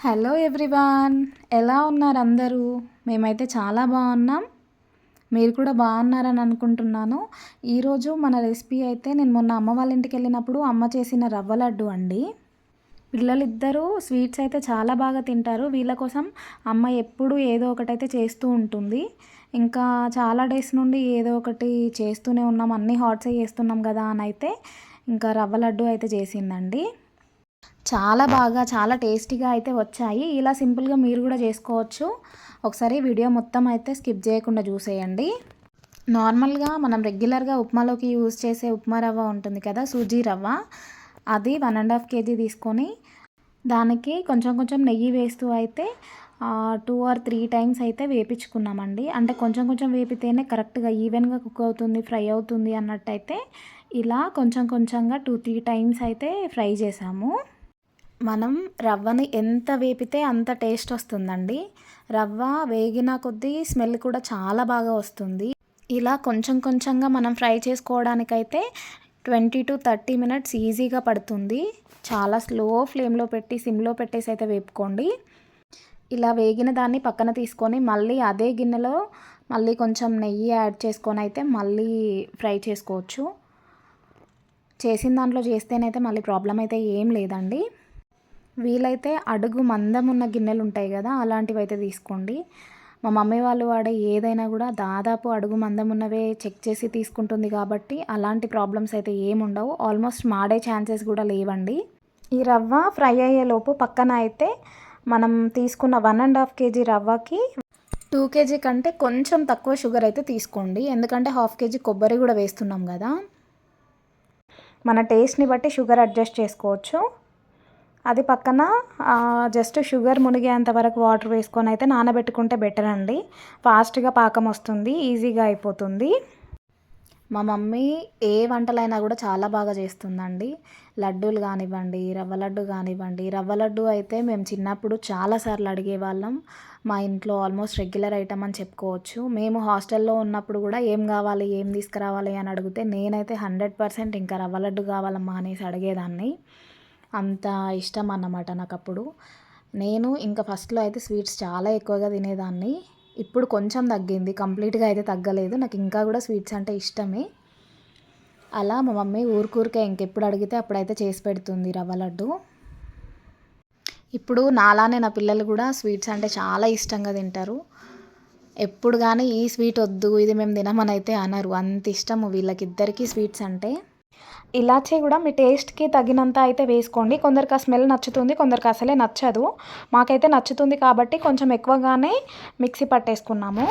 Hello everyone ఎలా ఉన్నారు అందరూ? మేమైతే చాలా బాగున్నాం. మీరు కూడా బాగున్నారని అనుకుంటున్నాను. ఈరోజు మన రెసిపీ అయితే నేను మొన్న అమ్మ వాళ్ళ ఇంటికి వెళ్ళినప్పుడు అమ్మ చేసిన రవ్వ లడ్డు అండి. పిల్లలిద్దరూ స్వీట్స్ అయితే చాలా బాగా తింటారు. వీళ్ళ కోసం అమ్మ ఎప్పుడు ఏదో ఒకటైతే చేస్తూ ఉంటుంది. ఇంకా చాలా డేస్ నుండి ఏదో ఒకటి చేస్తూనే ఉన్నాం. అన్ని హాట్సే చేస్తున్నాం కదా అని అయితే ఇంకా రవ్వ లడ్డు అయితే చేసిందండి. చాలా బాగా చాలా టేస్టీగా అయితే వచ్చాయి. ఇలా సింపుల్గా మీరు కూడా చేసుకోవచ్చు. ఒకసారి వీడియో మొత్తం అయితే స్కిప్ చేయకుండా చూసేయండి. నార్మల్గా మనం రెగ్యులర్గా ఉప్మాలోకి యూజ్ చేసే ఉప్మా రవ్వ ఉంటుంది కదా సూజీ రవ్వ. అది వన్ అండ్ హాఫ్ కేజీ తీసుకొని దానికి కొంచెం కొంచెం నెయ్యి వేస్తూ అయితే టూ ఆర్ త్రీ టైమ్స్ అయితే వేపించుకున్నామండి. అంటే కొంచెం కొంచెం వేపితేనే కరెక్ట్గా ఈవెన్గా కుక్ అవుతుంది ఫ్రై అవుతుంది అన్నట్టయితే ఇలా కొంచెం కొంచెంగా టూ త్రీ టైమ్స్ అయితే ఫ్రై చేసాము. మనం రవ్వని ఎంత వేపితే అంత టేస్ట్ వస్తుందండి. రవ్వ వేగిన కొద్దీ స్మెల్ కూడా చాలా బాగా వస్తుంది. ఇలా కొంచెం కొంచెంగా మనం ఫ్రై చేసుకోవడానికైతే ట్వంటీ టు థర్టీ మినిట్స్ ఈజీగా పడుతుంది. చాలా స్లో ఫ్లేమ్లో పెట్టి సిమ్లో పెట్టేసి అయితే వేపుకోండి. ఇలా వేగిన దాన్ని పక్కన తీసుకొని మళ్ళీ అదే గిన్నెలో మళ్ళీ కొంచెం నెయ్యి యాడ్ చేసుకొని అయితే మళ్ళీ ఫ్రై చేసుకోవచ్చు. చేసిన దాంట్లో చేస్తేనైతే మళ్ళీ ప్రాబ్లం అయితే ఏం లేదండి. వీలైతే అడుగు మందం ఉన్న గిన్నెలు ఉంటాయి కదా అలాంటివి అయితే తీసుకోండి. మా మమ్మీ వాళ్ళు వాడే ఏదైనా కూడా దాదాపు అడుగు మందం ఉన్నవే చెక్ చేసి తీసుకుంటుంది కాబట్టి అలాంటి ప్రాబ్లమ్స్ అయితే ఏముండవు. ఆల్మోస్ట్ మాడే ఛాన్సెస్ కూడా లేవండి. ఈ రవ్వ ఫ్రై అయ్యేలోపు పక్కన అయితే మనం తీసుకున్న వన్ అండ్ హాఫ్ కేజీ రవ్వకి టూ కేజీ కంటే కొంచెం తక్కువ షుగర్ అయితే తీసుకోండి. ఎందుకంటే హాఫ్ కేజీ కొబ్బరి కూడా వేస్తున్నాం కదా. మన టేస్ట్ని బట్టి షుగర్ అడ్జస్ట్ చేసుకోవచ్చు. అది పక్కన జస్ట్ షుగర్ మునిగేంత వరకు వాటర్ వేసుకొని అయితే నానబెట్టుకుంటే బెటర్ అండి. ఫాస్ట్గా పాకం వస్తుంది ఈజీగా అయిపోతుంది. మా మమ్మీ ఏ వంటలైనా కూడా చాలా బాగా చేస్తుందండి. లడ్డూలు కానివ్వండి రవ్వ లడ్డు కానివ్వండి. రవ్వ లడ్డు అయితే మేము చిన్నప్పుడు చాలాసార్లు అడిగేవాళ్ళం. మా ఇంట్లో ఆల్మోస్ట్ రెగ్యులర్ ఐటమ్ అని చెప్పుకోవచ్చు. మేము హాస్టల్లో ఉన్నప్పుడు కూడా ఏం కావాలి ఏం తీసుకురావాలి అని అడిగితే నేనైతే హండ్రెడ్ పర్సెంట్ ఇంకా రవ్వ లడ్డు కావాలమ్మా అనేసి అడిగేదాన్ని. అంత ఇష్టం అన్నమాట నాకు అప్పుడు నేను ఇంకా ఫస్ట్లో అయితే స్వీట్స్ చాలా ఎక్కువగా తినేదాన్ని. ఇప్పుడు కొంచెం తగ్గింది. కంప్లీట్గా అయితే తగ్గలేదు. నాకు ఇంకా కూడా స్వీట్స్ అంటే ఇష్టమే. అలా మా మమ్మీ ఊరికూరికే ఇంకెప్పుడు అడిగితే అప్పుడైతే చేసి పెడుతుంది రవ్వ లడ్డు. ఇప్పుడు నాలానే నా పిల్లలు కూడా స్వీట్స్ అంటే చాలా ఇష్టంగా తింటారు. ఎప్పుడు కానీ ఈ స్వీట్ వద్దు ఇది మేము తినమని అయితే అనరు. అంత ఇష్టము వీళ్ళకిద్దరికీ స్వీట్స్ అంటే. ఇలాచీ కూడా మీ టేస్ట్కి తగినంత అయితే వేసుకోండి. కొందరికి ఆ స్మెల్ నచ్చుతుంది కొందరికి అసలే నచ్చదు. మాకైతే నచ్చుతుంది కాబట్టి కొంచెం ఎక్కువగానే మిక్సీ పట్టేసుకున్నాము.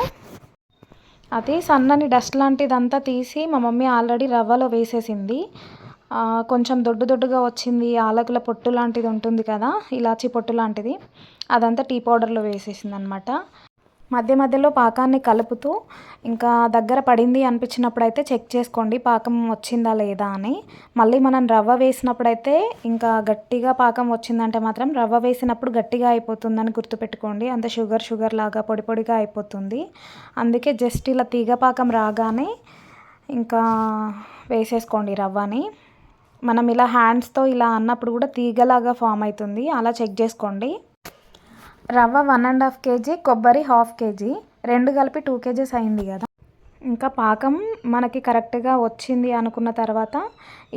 అది సన్నని డస్ట్ లాంటిదంతా తీసి మా మమ్మీ ఆల్రెడీ రవ్వలో వేసేసింది. కొంచెం దొడ్డు దొడ్డుగా వచ్చింది ఆలకుల పొట్టు లాంటిది ఉంటుంది కదా ఇలాచీ పొట్టు లాంటిది. అదంతా టీ పౌడర్లో వేసేసింది అనమాట మధ్య మధ్యలో పాకాన్ని కలుపుతూ ఇంకా దగ్గర పడింది అనిపించినప్పుడు అయితే చెక్ చేసుకోండి పాకం వచ్చిందా లేదా అని. మళ్ళీ మనం రవ్వ వేసినప్పుడైతే ఇంకా గట్టిగా పాకం వచ్చిందంటే మాత్రం రవ్వ వేసినప్పుడు గట్టిగా అయిపోతుందని గుర్తుపెట్టుకోండి. అంత షుగర్ షుగర్ లాగా పొడి పొడిగా అయిపోతుంది. అందుకే జస్ట్ ఇలా తీగ పాకం రాగానే ఇంకా వేసేసుకోండి రవ్వని. మనం ఇలా హ్యాండ్స్తో ఇలా అన్నప్పుడు కూడా తీగలాగా ఫామ్ అవుతుంది. అలా చెక్ చేసుకోండి. రవ్వ వన్ అండ్ హాఫ్ కేజీ కొబ్బరి హాఫ్ కేజీ రెండు కలిపి టూ కేజీస్ అయింది కదా. ఇంకా పాకం మనకి కరెక్ట్గా వచ్చింది అనుకున్న తర్వాత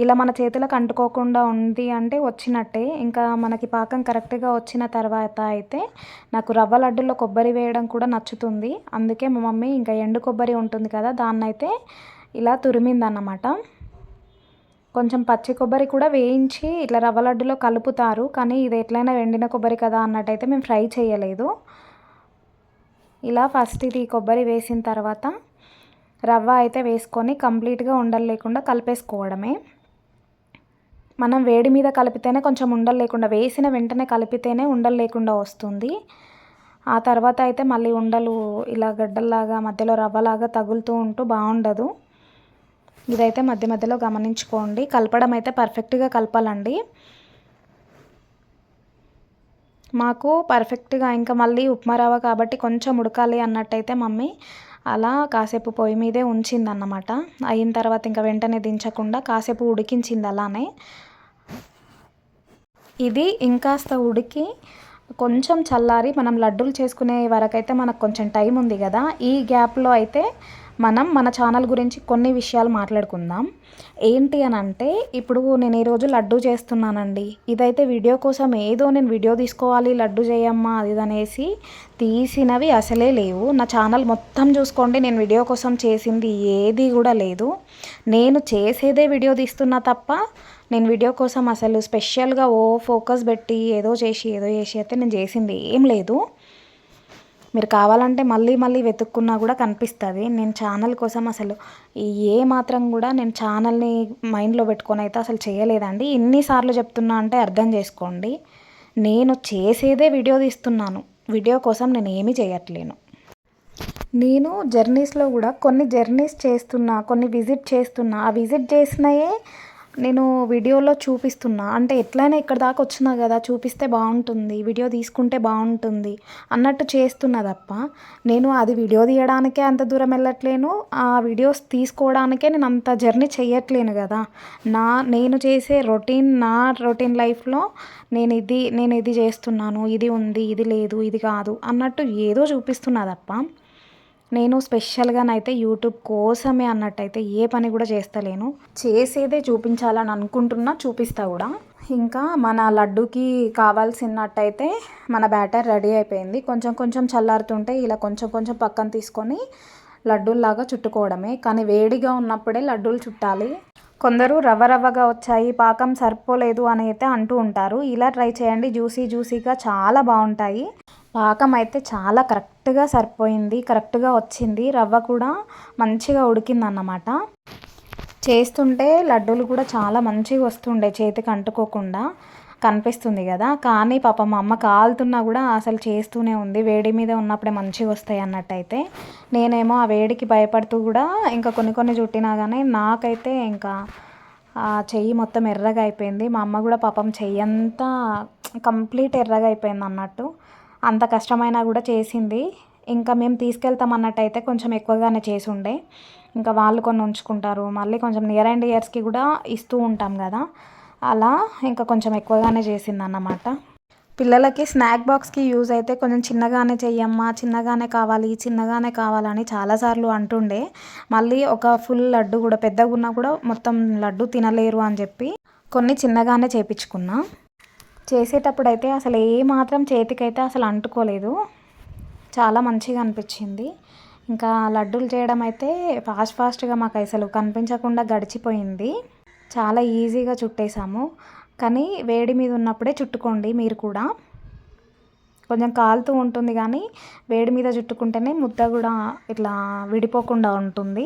ఇలా మన చేతులకు అంటుకోకుండా ఉంది అంటే వచ్చినట్టే. ఇంకా మనకి పాకం కరెక్ట్గా వచ్చిన తర్వాత అయితే నాకు రవ్వ లడ్డులో కొబ్బరి వేయడం కూడా నచ్చుతుంది. అందుకే మా మమ్మీ ఇంకా ఎండు కొబ్బరి ఉంటుంది కదా దాన్నైతే ఇలా తురిమిందన్నమాట. కొంచెం పచ్చి కొబ్బరి కూడా వేయించి ఇట్లా రవ్వ లడ్డులో కలుపుతారు. కానీ ఇది ఎట్లయినా వెండిన కొబ్బరి కదా అన్నట్టయితే మేము ఫ్రై చేయలేదు. ఇలా ఫస్ట్ ఇది కొబ్బరి వేసిన తర్వాత రవ్వ అయితే వేసుకొని కంప్లీట్గా ఉండలు లేకుండా కలిపేసుకోవడమే. మనం వేడి మీద కలిపితేనే కొంచెం ఉండలు లేకుండా వేసిన వెంటనే కలిపితేనే ఉండలు లేకుండా వస్తుంది. ఆ తర్వాత అయితే మళ్ళీ ఉండలు ఇలా గడ్డల్లాగా మధ్యలో రవ్వలాగా తగులుతూ ఉంటూ బాగుండదు. ఇదైతే మధ్య మధ్యలో గమనించుకోండి. కలపడం అయితే పర్ఫెక్ట్గా కలపాలండి. మాకు పర్ఫెక్ట్గా ఇంకా మళ్ళీ ఉప్మా రవ్వ కాబట్టి కొంచెం ఉడకాలి అన్నట్టయితే మమ్మీ అలా కాసేపు పొయ్యి మీదే ఉంచిందన్నమాట. అయిన తర్వాత ఇంకా వెంటనే దించకుండా కాసేపు ఉడికించింది అలానే. ఇది ఇంకాస్త ఉడికి కొంచెం చల్లారి మనం లడ్డూలు చేసుకునే వరకైతే మనకు కొంచెం టైం ఉంది కదా. ఈ గ్యాప్లో అయితే మనం మన ఛానల్ గురించి కొన్ని విషయాలు మాట్లాడుకుందాం. ఏంటి అని అంటే ఇప్పుడు నేను ఈరోజు లడ్డు చేస్తున్నానండి. ఇదైతే వీడియో కోసం ఏదో నేను వీడియో తీసుకోవాలి లడ్డు చేయమ్మా అది ఇది అనేసి తీసినవి అసలే లేవు. నా ఛానల్ మొత్తం చూసుకోండి నేను వీడియో కోసం చేసింది ఏది కూడా లేదు. నేను చేసేదే వీడియో తీస్తున్నా తప్ప నేను వీడియో కోసం అసలు స్పెషల్గా ఓ ఫోకస్ పెట్టి ఏదో చేసి ఏదో చేసి అయితే నేను చేసింది ఏం లేదు. మీరు కావాలంటే మళ్ళీ మళ్ళీ వెతుక్కున్నా కూడా కనిపిస్తుంది. నేను ఛానల్ కోసం అసలు ఏ మాత్రం కూడా నేను ఛానల్ని మైండ్లో పెట్టుకొని అయితే అసలు చేయలేదండి. ఎన్నిసార్లు చెప్తున్నా అంటే అర్థం చేసుకోండి. నేను చేసేదే వీడియో తీస్తున్నాను. వీడియో కోసం నేను ఏమీ చేయట్లేను. నేను జర్నీస్లో కూడా కొన్ని జర్నీస్ చేస్తున్నా కొన్ని విజిట్ చేస్తున్నా. ఆ విజిట్ చేసినయే నేను వీడియోలో చూపిస్తున్నా. అంటే ఎట్లయినా ఇక్కడ దాకా వచ్చినా కదా చూపిస్తే బాగుంటుంది వీడియో తీసుకుంటే బాగుంటుంది అన్నట్టు చేస్తున్నా తప్ప నేను అది వీడియో తీయడానికే అంత దూరం వెళ్ళట్లేను. ఆ వీడియోస్ తీసుకోవడానికే నేను అంత జర్నీ చేయట్లేను కదా. నా నేను చేసే రొటీన్ నా రొటీన్ లైఫ్లో నేను ఇది నేను ఇది చేస్తున్నాను ఇది ఉంది ఇది లేదు ఇది కాదు అన్నట్టు ఏదో చూపిస్తున్నా తప్ప నేను స్పెషల్గానైతే యూట్యూబ్ కోసమే అన్నట్టయితే ఏ పని కూడా చేస్తలేను. చేసేదే చూపించాలని అనుకుంటున్నా చూపిస్తా కూడా. ఇంకా మన లడ్డుకి కావాల్సినట్టయితే మన బ్యాటర్ రెడీ అయిపోయింది. కొంచెం కొంచెం చల్లారుతుంటే ఇలా కొంచెం కొంచెం పక్కన తీసుకొని లడ్డూల్లాగా చుట్టుకోవడమే. కానీ వేడిగా ఉన్నప్పుడే లడ్డూలు చుట్టాలి. కొందరు రవ్వ రవ్వగా వచ్చాయి పాకం సరిపోలేదు అని అయితే అంటూ ఉంటారు. ఇలా ట్రై చేయండి. జ్యూసీ జ్యూసీగా చాలా బాగుంటాయి. పాకం అయితే చాలా కరెక్ట్గా సరిపోయింది కరెక్ట్గా వచ్చింది. రవ్వ కూడా మంచిగా ఉడికింది అన్నమాట చేస్తుంటే లడ్డూలు కూడా చాలా మంచిగా వస్తుండే చేతికి అంటుకోకుండా. కనిపిస్తుంది కదా. కానీ పాప మా అమ్మ కాలుతున్నా కూడా అసలు చేస్తూనే ఉంది. వేడి మీద ఉన్నప్పుడే మంచిగా వస్తాయి అన్నట్టయితే. నేనేమో ఆ వేడికి భయపడుతూ కూడా ఇంకా కొన్ని కొన్ని చుట్టినా కానీ నాకైతే ఇంకా చెయ్యి మొత్తం ఎర్రగా అయిపోయింది. మా అమ్మ కూడా పాపం చెయ్యి అంతా కంప్లీట్ ఎర్రగా అయిపోయింది అన్నట్టు అంత కష్టమైనా కూడా చేసింది. ఇంకా మేము తీసుకెళ్తాం అన్నట్టయితే కొంచెం ఎక్కువగానే చేసి ఉండే ఇంకా వాళ్ళు కొన్ని ఉంచుకుంటారు. మళ్ళీ కొంచెం నియర్ అండ్ ఇయర్స్కి కూడా ఇస్తూ ఉంటాం కదా. అలా ఇంకా కొంచెం ఎక్కువగానే చేసింది అన్నమాట పిల్లలకి స్నాక్ బాక్స్కి యూజ్ అయితే కొంచెం చిన్నగానే చెయ్యమ్మా చిన్నగానే కావాలి చిన్నగానే కావాలని చాలాసార్లు అంటుండే. మళ్ళీ ఒక ఫుల్ లడ్డు కూడా పెద్దగా ఉన్నా కూడా మొత్తం లడ్డు తినలేరు అని చెప్పి కొన్ని చిన్నగానే చేపించుకున్నా. చేసేటప్పుడు అయితే అసలు ఏ మాత్రం చేతికైతే అసలు అంటుకోలేదు. చాలా మంచిగా అనిపించింది. ఇంకా లడ్డూలు చేయడం అయితే ఫాస్ట్ ఫాస్ట్గా మాకు అసలు కనిపించకుండా గడిచిపోయింది. చాలా ఈజీగా చుట్టేసాము. కానీ వేడి మీద ఉన్నప్పుడే చుట్టుకోండి మీరు కూడా. కొంచెం కాలుతూ ఉంటుంది కానీ వేడి మీద చుట్టుకుంటేనే ముద్ద కూడా ఇట్లా విడిపోకుండా ఉంటుంది.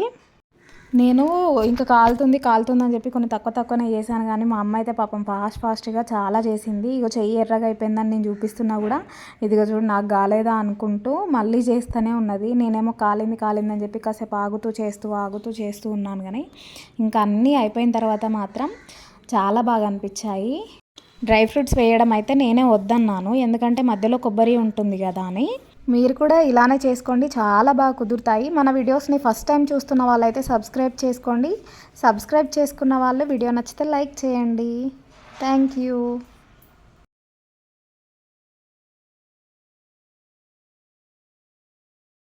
నేను ఇంకా కాలుతుంది కాలుతుంది అని చెప్పి కొన్ని తక్కువ తక్కువనే చేశాను కానీ మా అమ్మ అయితే పాపం ఫాస్ట్ ఫాస్ట్గా చాలా చేసింది. ఇగో చెయ్యి ఎర్రగా అయిపోయిందని నేను చూపిస్తున్నా కూడా. ఇదిగో చూడు నాకు కాలేదా అనుకుంటూ మళ్ళీ చేస్తూనే ఉన్నది. నేనేమో కాలింది కాలింది అని చెప్పి కాసేపు ఆగుతూ చేస్తూ ఆగుతూ చేస్తూ ఉన్నాను కానీ ఇంకా అన్నీ అయిపోయిన తర్వాత మాత్రం చాలా బాగా అనిపించాయి. డ్రై ఫ్రూట్స్ వేయడం అయితే నేనే వద్దన్నాను. ఎందుకంటే మధ్యలో కొబ్బరి ఉంటుంది కదా అని. మీరు కూడా ఇలానే చేసుకోండి. చాలా బాగా కుదురుతాయి. మన వీడియోస్ని ఫస్ట్ టైం చూస్తున్న వాళ్ళైతే సబ్స్క్రైబ్ చేసుకోండి. సబ్స్క్రైబ్ చేసుకున్న వాళ్ళు వీడియో నచ్చితే లైక్ చేయండి. Thank you.